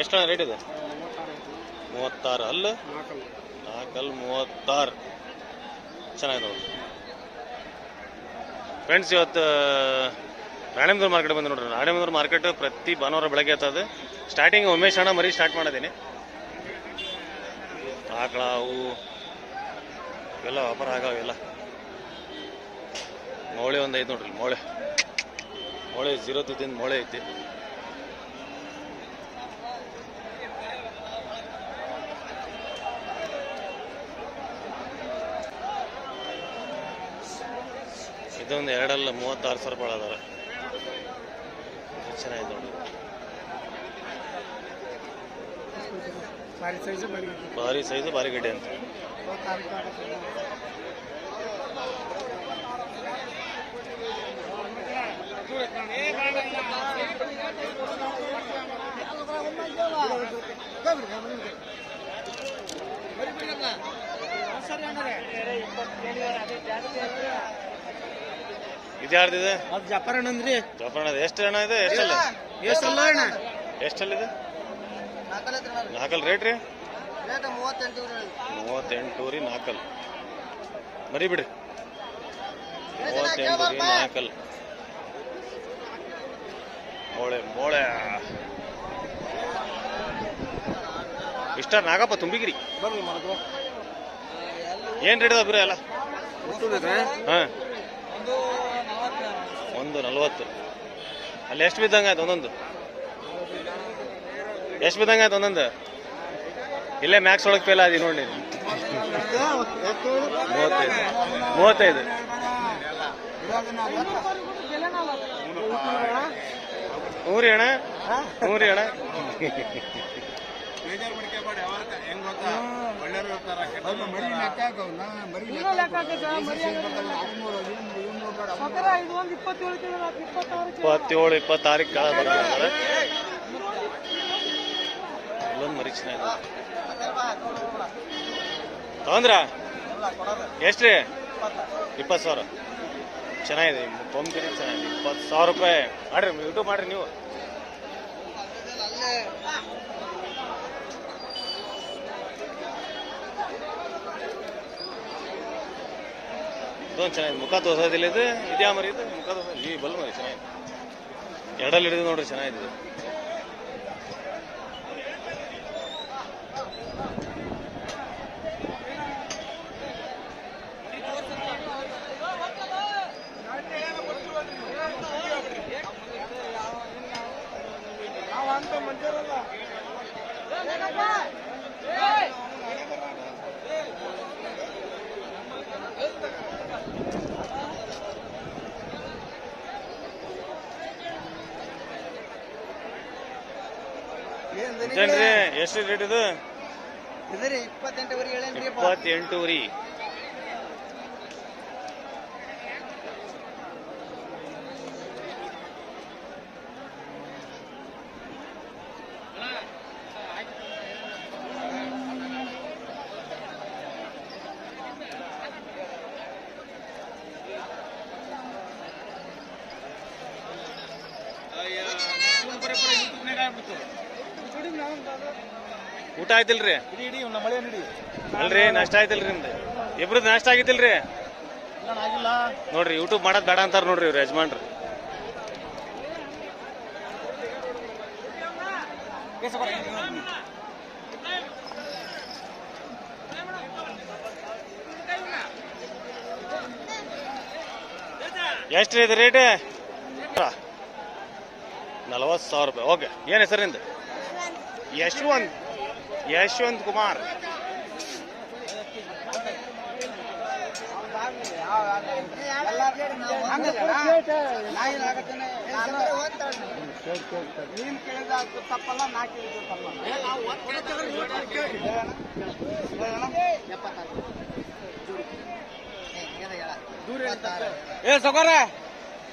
ಎಷ್ಟು ರೇಟ್ ಇದೆ? ಮೂವತ್ತಾರು ಅಲ್ಲ ನಾಲ್ಕಲ್ಲಿ, ಮೂವತ್ತಾರು. ಚೆನ್ನಾಗಿದೆ ನೋಡಿ ಫ್ರೆಂಡ್ಸ್ ಇವತ್ತು ರಾಣೇಂದ್ರ ಮಾರ್ಕೆಟ್ ಬಂದು ನೋಡ್ರಿ. ರಾಣೇಂದ್ರ ಮಾರ್ಕೆಟ್ ಪ್ರತಿ ಭಾನುವಾರ ಬೆಳಗ್ಗೆ ಆಗ್ತದೆ ಸ್ಟಾರ್ಟಿಂಗ್ ಉಮೇಶ್ ಅಣ್ಣ ಮರಿ ಸ್ಟಾರ್ಟ್ ಮಾಡಿದ್ದೀನಿ. ಆಕಳ ಅವು ಇವೆಲ್ಲ ವ್ಯಾಪಾರ ಆಗವ ಇವೆಲ್ಲ ಮೌಳೆ ಒಂದು ಐತೆ ನೋಡ್ರಿ, ಮೌಳೆ. ಮೌಳೆ ಜೀರೋ ತುತ್ತಿಂದ ಮೌಳೆ ಐತಿ. ಇದೊಂದು ಎರಡಲ್ಲ ಮೂವತ್ತಾರು ಸಾವಿರ ರೂಪಾಯಿ ಅದಾರ. ಚೆನ್ನಾಗಿದೆ ನೋಡಿ. ಭಾರಿ ಸೈಜ್ ಬರೀ ಭಾರಿ ಸೈಜು ಭಾರಿ ಗಡ್ಡೆ ಅಂತ. ಇದು ಯಾರ್ದಿದೆ? ಅದು ಜಪಾನ್ ಅಂದ್ರಿ. ಜೋಪಾನ ಎಷ್ಟು ಹಣ ಇದೆ? ಎಷ್ಟಲ್ಲ ಎಷ್ಟಲ್ಲ ಅಣ್ಣ. ಎಷ್ಟಲ್ಲಿದೆ? ನಾಲ್ಕಲ್ ರೇಟ್ ರೀ? ಮೂವತ್ತೆಂಟು ರೀ ನಾಲ್ಕಲ್ ಮರಿ ಬಿಡ್ರಿ. ಮೂವತ್ತೆಂಟು ರೀ ನಾಲ್ಕಲ್ ಮೋಳೆ ಮೋಳೆ. ಇಷ್ಟ ನಾಗಪ್ಪ ತುಂಬಿಗಿರಿ. ಬರ್ರಿ ಮರದು ಏನ್ ರೇಟ್ ಅದ ಬಿರ ಎಲ್ಲ ಹಾ. ಒಂದು ನಲ್ವತ್ತು. ಅಲ್ಲಿ ಎಷ್ಟು ಬಿದ್ದಂಗೆ ಆಯ್ತು ಒಂದೊಂದು? ಎಷ್ಟು ಬಿದ್ದಂಗೆ ಆಯ್ತು ಒಂದೊಂದು? ಇಲ್ಲೇ ಮ್ಯಾಕ್ಸ್ ಒಳಗೆ ಫೇಲ್ ಆದಿ ನೋಡಿ ಮೂವತ್ತೈದು ಮೂವತ್ತೈದು. ಊರಿ ಹ್ಞೂ ರೀ ಅಣ್ಣ? ಇಪ್ಪತ್ತೇಳು ಇಪ್ಪತ್ತಾರಕ್ಕೆ ಕಾಳ ಬರ್ತಾರೆ ಇಲ್ಲೊಂದು ಮರಿ ಚೆನ್ನಾಗಿದೆ ತಗೊಂದ್ರ ಎಷ್ಟ್ರಿ ಇಪ್ಪತ್ತು ಸಾವಿರ. ಚೆನ್ನಾಗಿದೆ ಕೊಂಬಿರಿ ಚೆನ್ನಾಗಿದೆ. ಇಪ್ಪತ್ತು ಸಾವಿರ ರೂಪಾಯಿ. ಮಾಡ್ರಿ ಯೂಟ್ಯೂಬ್ ಮಾಡ್ರಿ ನೀವು. ಇದೊಂದು ಚೆನ್ನಾಗಿದೆ. ಮುಖ ತೋರ್ಸೋದಿಲ್ಲ ಇದು. ಇದ್ಯಾ ಮರಿ ಇದು? ಮುಖ ದೋಸ ಈ ಬಲ್ ಮರಿ ಚೆನ್ನಾಗಿದೆ. ಎರಡಲ್ಲಿ ಹಿಡಿದು ನೋಡ್ರಿ, ಚೆನ್ನಾಗಿದೆ ಇದು. ಇದೇನ್ರಿ ಎಷ್ಟು ರೇಟ್ ಇದು ಇದ್ರಿ ಇಪ್ಪತ್ತೆಂಟುವರೆಗೆ ಹೇಳೇನ್ರಿ ಇಪ್ಪತ್ತೆಂಟು ರೀ ಊಟ ಆಯ್ತಿಲ್ರಿ? ಅಲ್ರಿ ನಷ್ಟ ಆಯ್ತಿಲ್ರಿ ನಿಮ್ದು. ಇಬ್ರದ್ದು ನಷ್ಟ ಆಗಿತ್ತಿಲ್ರಿ? ನೋಡ್ರಿ ಯೂಟ್ಯೂಬ್ ಮಾಡೋದ್ ಬೇಡ ಅಂತಾರ ನೋಡ್ರಿ ಇವ್ರು ಯಜಮಾನ್ರು. ಎಷ್ಟ್ರಿ ಇದು ರೇಟ್ ನಲವತ್ತು ಸಾವಿರ ರೂಪಾಯಿ. ಓಕೆ ಏನು ಹೆಸರಿಂದ ಯಶವಂತ್ ಯಶವಂತ್ ಕುಮಾರ್. ನೀನ್ ಕೇಳಿದ ತಪ್ಪಲ್ಲ ನಾ ಕೇಳಿದ ತಪ್ಪಲ್ಲ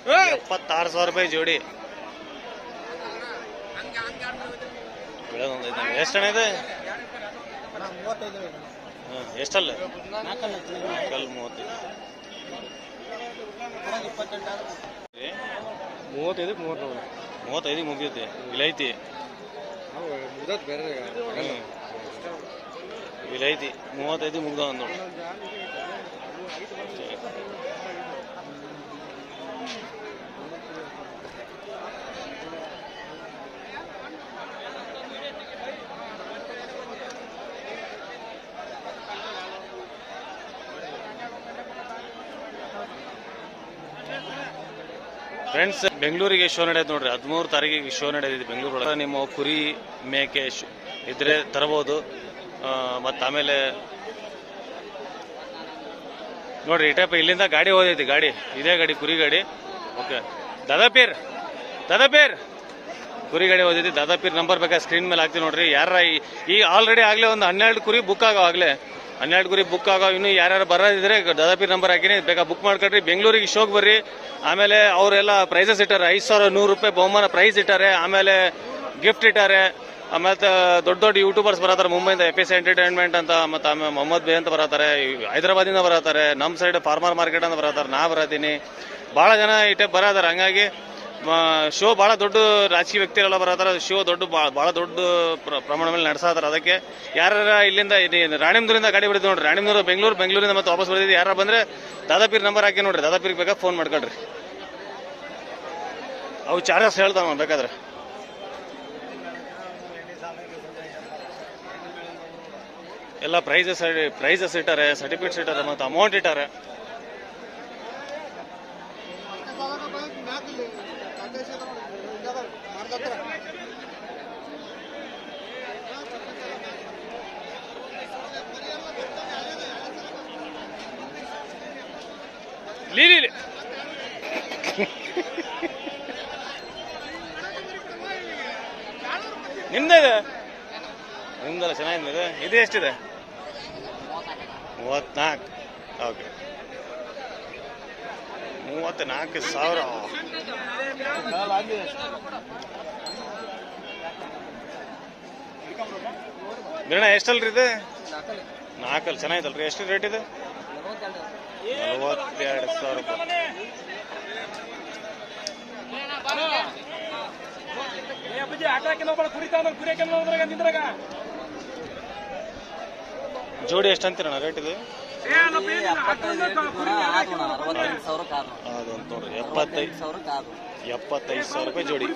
ಏ. ಎಪ್ಪತ್ತಾರು ಸಾವಿರ ರೂಪಾಯಿ ಜೋಡಿ. ಬೆಳೆದೊಂದು ಐತೆ. ಎಷ್ಟು ಹಣ ಇದೆ? ಹಾಂ ಎಷ್ಟಲ್ಲ? ನಾಲ್ಕಲ್ಲ ಕಲ್ ಮೂವತ್ತೈದು ಮೂವತ್ತೈದಕ್ಕೆ ಮೂವತ್ತು ಮೂವತ್ತೈದಿಗೆ ಮುಗಿಯುತ್ತೆ. ವಿಲೈತಿ ವಿಲೈತಿ ಮೂವತ್ತೈದು ಮುಗ್ದ ನೋಡಿ ಫ್ರೆಂಡ್ಸ್ ಬೆಂಗಳೂರಿಗೆ ಶೋ ನಡೆಯೋದು ನೋಡ್ರಿ, ಹದಿಮೂರು ತಾರೀಕಿಗೆ ಶೋ ನಡೆದಿದೆ ಬೆಂಗಳೂರು ನಿಮ್ಮ ಕುರಿ ಮೇಕೆ ಇದ್ರೆ ತರಬಹುದು ಮತ್ತು ಆಮೇಲೆ ನೋಡ್ರಿ, ಈ ಇಲ್ಲಿಂದ ಗಾಡಿ ಹೋದೈತಿ, ಗಾಡಿ. ಇದೇ ಗಾಡಿ, ಕುರಿ ಗಾಡಿ. ಓಕೆ ದಾದಾಪೀರ್ ದಾದಾಪೀರ್. ಕುರಿ ಗಾಡಿ ಹೋದೈತಿ, ದಾದಾಪೀರ್ ನಂಬರ್ ಬೇಕಾ? ಸ್ಕ್ರೀನ್ ಮೇಲೆ ಹಾಕ್ತೀವಿ ನೋಡ್ರಿ. ಯಾರ ಈ ಆಲ್ರೆಡಿ ಆಗಲೇ ಒಂದು ಹನ್ನೆರಡು ಕುರಿ ಬುಕ್ ಆಗೋ ಆಗಲೇ ಹನ್ನೆರಡು ಗುರಿ ಬುಕ್ ಆಗೋ ಇನ್ನು ಯಾರ್ಯಾರು ಬರೋದಿದ್ರೆ ದಾದಾಪೀರ್ ನಂಬರ್ ಹಾಕಿನಿ. ಬೇಕಾ ಬುಕ್ ಮಾಡ್ಕೊಡ್ರಿ ಬೆಂಗಳೂರಿಗೆ ಶೋಕ್ ಬರ್ರಿ. ಆಮೇಲೆ ಅವರೆಲ್ಲ ಪ್ರೈಸಸ್ ಇಟ್ಟಾರೆ. ಐದು ಸಾವಿರ ನೂರು ರೂಪಾಯಿ ಬಹುಮಾನ ಪ್ರೈಸ್ ಇಟ್ಟಾರೆ. ಆಮೇಲೆ ಗಿಫ್ಟ್ ಇಟ್ಟಾರೆ. ಆಮೇಲೆ ದೊಡ್ಡ ದೊಡ್ಡ ಯೂಟ್ಯೂಬರ್ಸ್ ಬರತಾರೆ ಮುಂಬೈಯಿಂದ ಎಫ್ ಎಸ್ ಎಂಟರ್ಟೈನ್ಮೆಂಟ್ ಅಂತ, ಮತ್ತು ಆಮೇಲೆ ಮೊಹಮ್ಮದ್ ಬೇ ಅಂತ ಬರತಾರೆ ಹೈದರಾಬಾದಿಂದ ಬರತಾರೆ ನಮ್ಮ ಸೈಡ್ ಫಾರ್ಮರ್ ಮಾರ್ಕೆಟ್ ಅಂತ ಬರತಾರೆ ನಾ ಬರತೀನಿ ಭಾಳ ಜನ ಇಟ್ಟೆ ಬರತಾರೆ ಹಂಗಾಗಿ ಶೋ ಭಾಳ ದೊಡ್ಡ ರಾಜಕೀಯ ವ್ಯಕ್ತಿಗಳೆಲ್ಲ ಬರತಾರೆ ಶೋ ದೊಡ್ಡ ಭಾಳ ದೊಡ್ಡ ಪ್ರ- ಪ್ರಮಾಣ ಮೇಲೆ ನಡೆಸತ್ತಾರ ಅದಕ್ಕೆ ಯಾರ ಇಲ್ಲಿಂದ ರಾಣಿಮದೂರಿಂದ ಗಾಡಿ ಬಿಡಿದ್ ನೋಡ್ರಿ. ರಾಣಿಮದೂರು, ಬೆಂಗಳೂರು, ಬೆಂಗಳೂರಿಂದ ಮತ್ತೆ ವಾಪಸ್ ಬರ್ತಿದ್ದೆ ಯಾರು ಬಂದ್ರೆ ದಾದಾಪೀರ್ ನಂಬರ್ ಹಾಕಿ ನೋಡ್ರಿ. ದಾದಾಪೀರ್ಗೆ ಬೇಕಾ ಫೋನ್ ಮಾಡ್ಕೊಳ್ರಿ. ಅವು ಚಾರ್ಜಸ್ ಹೇಳ್ತಾವ ಬೇಕಾದ್ರೆ. ಎಲ್ಲ ಪ್ರೈಸಸ್ ಪ್ರೈಸಸ್ ಇಟ್ಟಾರೆ ಸರ್ಟಿಫಿಕೇಟ್ಸ್ ಇಟ್ಟಾರೆ, ಮತ್ತು ಅಮೌಂಟ್ ಇಟ್ಟಾರೆ. ಲೀ ಲೀ, ಲೀ. ನಿಮ್ದೇ ನಿಮ್ದಲ್ಲ ಚೆನ್ನಾಗಿದೆ ಇದು ಎಷ್ಟಿದೆ? ಮೂವತ್ನಾಲ್ಕು ಓಕೆ ಮೂವತ್ತ್ನಾಲ್ಕು ಸಾವಿರ. ಗಿರಣ ಎಷ್ಟಲ್ರಿ ಇದು? ನಾಲ್ಕಲ್ಲಿ. ಚೆನ್ನಾಗಿತ್ತಲ್ರಿ. ಎಷ್ಟು ರೇಟ್ ಇದೆ? ನಲವತ್ತೆರಡು ಸಾವಿರ ರೂಪಾಯಿ ಜೋಡಿ ಎಷ್ಟು ಅಂತೀರಣ್ಣ ರೇಟ್ ಇದು ಅದೊಂದು ನೋಡ್ರಿ ಎಪ್ಪತ್ತೈದು ಎಪ್ಪತ್ತೈದು ಸಾವಿರ ರೂಪಾಯಿ ಜೋಡಿ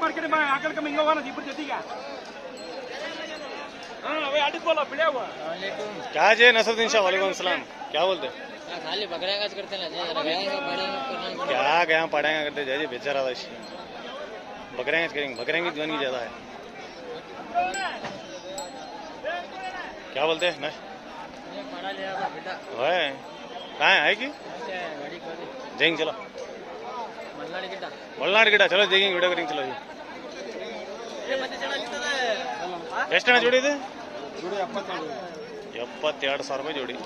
क्या जे नसरुद्दीन शाह वालेकुम सलाम क्या बोलते खाली बकऱ्या काच करते ना जे रगायेंगे पड़ेंगे क्या गया पढ़ाएंगे करते जाइए बेचारा था बकरेंगे करेंगे बकरेंगे दीवानगी ज्यादा है क्या बोलते हैं ये पढ़ा लिया था बेटा है कहाँ है की ऐसे गाड़ी कर दी जाएंगे चलो मल्लाड़ी गिट्टा ಒಳನಾಡು ಗಿಡ ಚಲೋ ಜಗಿಂಗ್ ವಿಡಿಯೋ ಕರಿಂಗ್ ಚಲೋ ये ಮತ್ತೆ ಚೆನ್ನಾಗಿರ್ತದೆ ಎಷ್ಟಣ್ಣ ಜೋಡಿ ಇದು ಜೋಡಿ ಎಪ್ಪತ್ತೆರಡು ಎಪ್ಪತ್ತೆರಡು ಸಾವಿರ ರೂಪಾಯಿ ಜೋಡಿ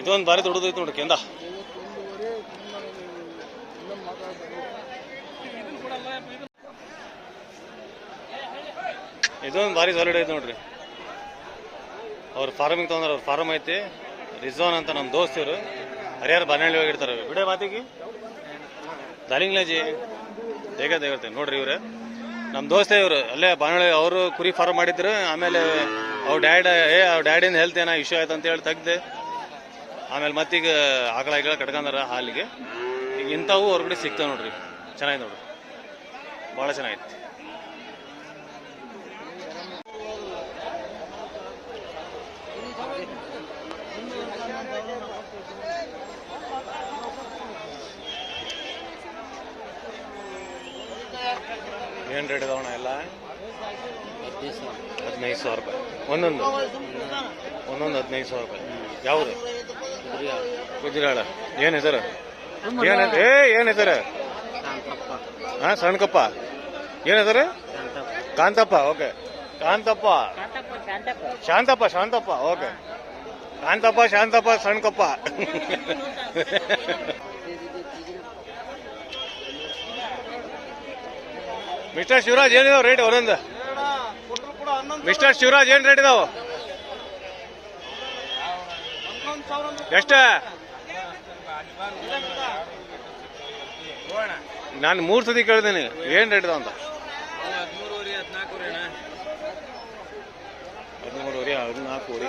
ಇದೊಂದು ಬಾರಿ ದೊಡ್ಡದೈತೆ ನೋಡಿ ಕೇಂದ್ರ. ಇದೊಂದು ಭಾರಿ ಸಾಲಿಡ್ ಐತೆ ನೋಡ್ರಿ. ಅವ್ರ ಫಾರ್ಮಿಂಗ್ ತೊಗೊಂಡ್ರೆ ಅವ್ರ ಫಾರ್ಮ್ ಐತಿ. ರಿಜ್ವಾನ್ ಅಂತ ನಮ್ಮ ದೋಸ್ತ್ ಇವರು. ಹರಿಯಾರ ಬಾನಹಳ್ಳಿ ಹೋಗಿರ್ತಾರೆ ಬಿಡೇ ಮಾತಿಗೆ. ದಾಲಿಂಗ್ಲಾಜಿ ಹೇಗೆ ದೇವರ್ತೆ ನೋಡ್ರಿ ಇವ್ರೆ. ನಮ್ಮ ದೋಸ್ತ ಇವರು. ಅಲ್ಲೇ ಬಾನಹಳ್ಳಿ ಅವರು ಕುರಿ ಫಾರ್ಮ್ ಮಾಡಿದ್ರು. ಆಮೇಲೆ ಅವ್ರ ಡ್ಯಾಡ್, ಏ, ಅವ್ರ ಡ್ಯಾಡಿನ ಹೆಲ್ತ್ ಏನೋ ಇಶ್ಯೂ ಆಯ್ತು ಅಂತ ಹೇಳಿ ತೆಗ್ದೆ. ಆಮೇಲೆ ಮತ್ತೀಗ ಆಕಳ ಗಿಳ ಕಟ್ಕೊಂಡಾರ ಹಾಲಿಗೆ. ಈಗ ಇಂಥವು ಹೊರಗಡೆ ಸಿಗ್ತವೆ ನೋಡ್ರಿ. ಚೆನ್ನಾಗಿ ನೋಡ್ರಿ. ಭಾಳ ಚೆನ್ನಾಗಿತ್ತು ಏನು ರೇಟ್ ಇದಾವಣ ಎಲ್ಲ? ಹದಿನೈದು ಸಾವಿರ ರೂಪಾಯಿ. ಒಂದೊಂದು? ಒಂದೊಂದು ಹದಿನೈದು ಸಾವಿರ ರೂಪಾಯಿ. ಯಾವುದು? ಗುಜರಾಳ. ಏನು ಹೆಸರು? ಏನು ಏ ಏನು ಹೆಸರು? ಹಾಂ ಸಣ್ಣಕಪ್ಪ ಏನು ಹೆಸರು? Kanthappa okay. Kanthappa. Shanthappa Shanthappa okay. Kanthappa Shanthappa Sannakappa mister Shivraj ಏನಿದಾವ rate ಒಂದೊಂದು? ಮಿಸ್ಟರ್ ಶಿವರಾಜ್ ಏನ್ ರೇಟ್ ಇದಾವ? ಎಷ್ಟ? ನಾನು ಮೂರ್ ಸತಿ ಕೇಳಿದೀನಿ. ಏನ್ ರೇಟ್ ಇದಾವ ಅಂತ? ಹದಿಮೂರುವರೆ ಹದಿನಾಲ್ಕುವರೆ